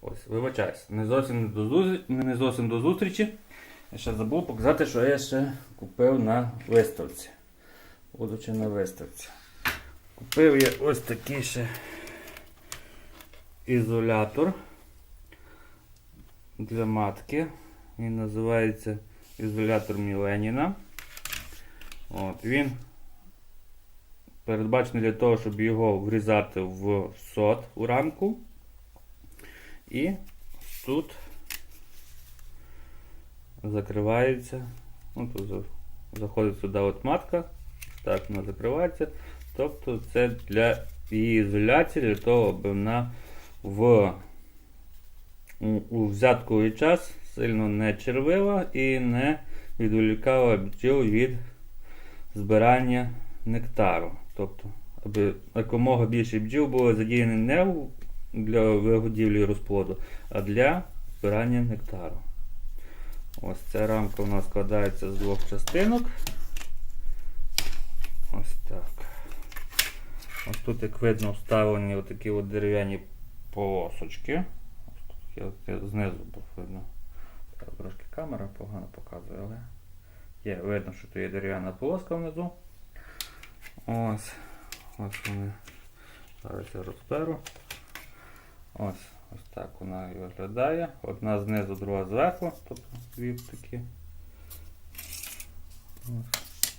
Ось, вибачаюсь, не зовсім до не зовсім до зустрічі. Я ще забув показати, що я ще купив на виставці. Будучи на виставці. Купив я ось такий ще ізолятор для матки. Він називається ізолятор Міленіна. От, він передбачений для того, щоб його врізати в сот у рамку. І тут закривається. Ну, тут заходить сюди от матка. Так, вона закривається. Тобто це для її ізоляції, для того, аби вона в у, взятковий час сильно не червила і не відволікала бджіл від збирання нектару. Тобто, аби якомога більше бджіл було задіяне не для вигодівлі розплоду, а для збирання нектару. Ось ця рамка у нас складається з двох частинок. Ось так. Ось тут, як видно, вставлені отакі от дерев'яні полосочки. Ось тут знизу видно. Трошки камера погано показує, але є видно, що тут є дерев'яна полоска внизу. Ось. Ось вони. Зараз я розберу. Ось, ось так вона і виглядає. Одна знизу, друга зверху. Тобто дві такі. Ось.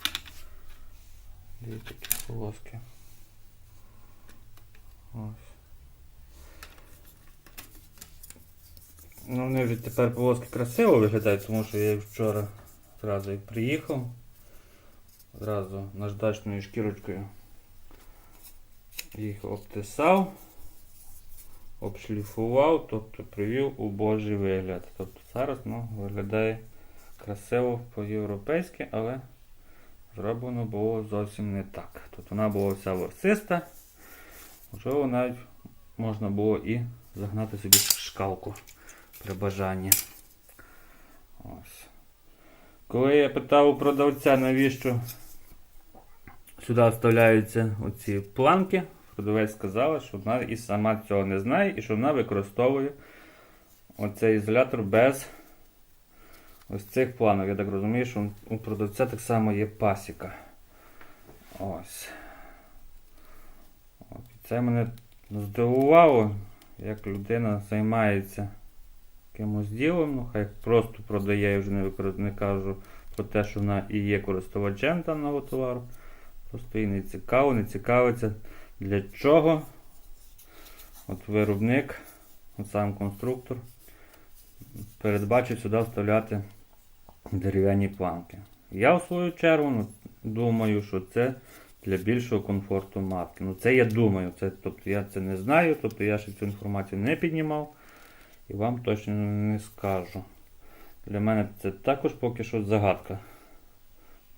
Дві такі полоски. Ось. Ну, вони вже тепер полоски красиво виглядають, тому що я вчора зразу і приїхав. Зразу наждачною шкірочкою їх обтисав, обшліфував, тобто привів у божий вигляд. Тобто зараз ну, виглядає красиво по-європейськи, але зроблено було зовсім не так. Тут вона була вся ворсиста, можливо, навіть можна було і загнати собі шкалку при бажанні. Ось. Коли я питав у продавця, навіщо сюди вставляються оці планки, продавець сказала, що вона і сама цього не знає, і що вона використовує оцей ізолятор без ось цих планок. Я так розумію, що у продавця так само є пасіка. Ось. От. Це мене здивувало, як людина займається якимось ділом, ну хай просто продає, я вже не, викор- не кажу про те, що вона і є користувачем даного товару. Просто їй не цікаво, не цікавиться для чого от виробник, от сам конструктор передбачив сюди вставляти дерев'яні планки. Я в свою чергу ну, думаю, що це для більшого комфорту матки. Ну це я думаю, це, тобто я це не знаю, тобто я ще цю інформацію не піднімав і вам точно не скажу. Для мене це також поки що загадка.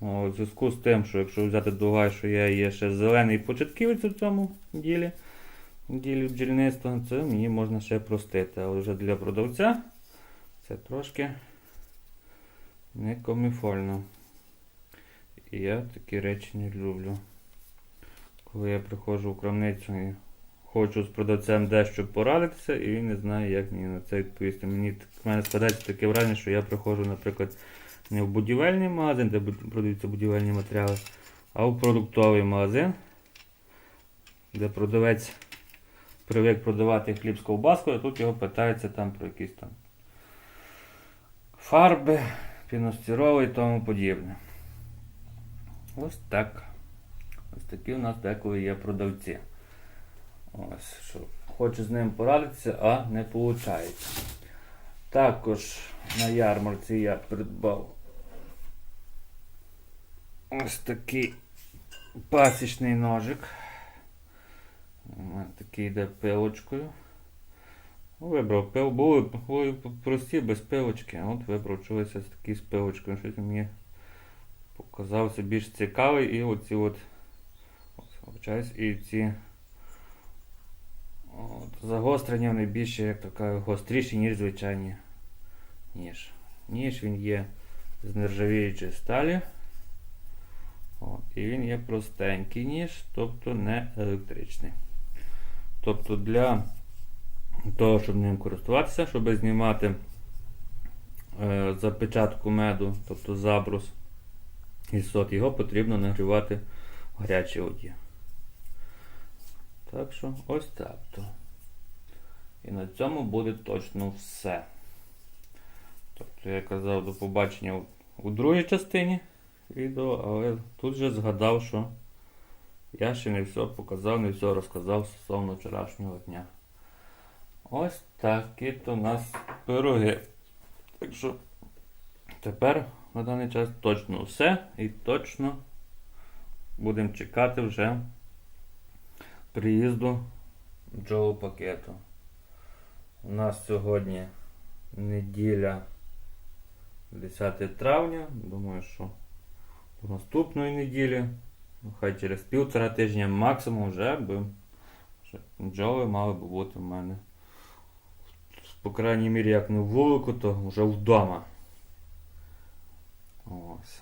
У зв'язку з тим, що якщо взяти до уваги, що я є ще зелений початківець у цьому ділі, ділі бджільництва, це мені можна ще простити. Але вже для продавця це трошки не коміфольно. І я такі речі не люблю. Коли я приходжу в крамницю і хочу з продавцем дещо порадитися, і він не знає, як мені на це відповісти. Мені в мене складається таке враження, що я приходжу, наприклад, не в будівельний магазин, де продаються будівельні матеріали, а в продуктовий магазин, де продавець привик продавати хліб з ковбаскою, а тут його питаються там про якісь там фарби, піностіроли і тому подібне. Ось так. Ось такі у нас деколи є продавці. Ось, що хочу з ним порадитися, а не виходить. Також на ярмарці я придбав ось такий пасічний ножик. Такий йде пилочкою. Вибрав пил, були, прості без пилочки, а от вибрав чогось ось такий з пилочкою. Щось мені показався більш цікавий і оці от, ось, і ці от, загострення вони більше, як така, гостріші, ніж звичайні ніж. Ніж він є з нержавіючої сталі. От, і він є простенький ніж, тобто не електричний. Тобто для того, щоб ним користуватися, щоб знімати е, запечатку меду, тобто забрус і сот, його потрібно нагрівати в гарячій воді. Так що ось так то. І на цьому буде точно все. Тобто я казав до побачення у другій частині відео, але тут же згадав, що я ще не все показав, не все розказав стосовно вчорашнього дня. Ось такі то у нас пироги. Так що тепер на даний час точно все і точно будемо чекати вже приїзду Джоу пакету. У нас сьогодні неділя 10 травня. Думаю, що до наступної неділі, хай через півтора тижня максимум вже би бджоли мали б бути в мене. По крайній мірі, як не в вулику, то вже вдома. Ось.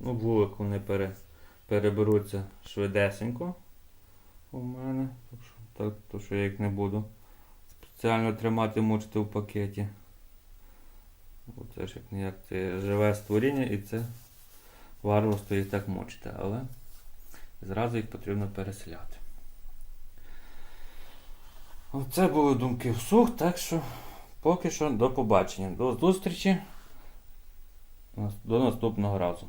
Ну, в вулику вони пере, переберуться швидесенько у мене. Так, то що я їх не буду спеціально тримати, мучити в пакеті. Бо це ж як ніяк це живе створіння і це варварство стоїть так мочите, але зразу їх потрібно переселяти. Оце були думки всух, так що поки що до побачення. До зустрічі. До наступного разу.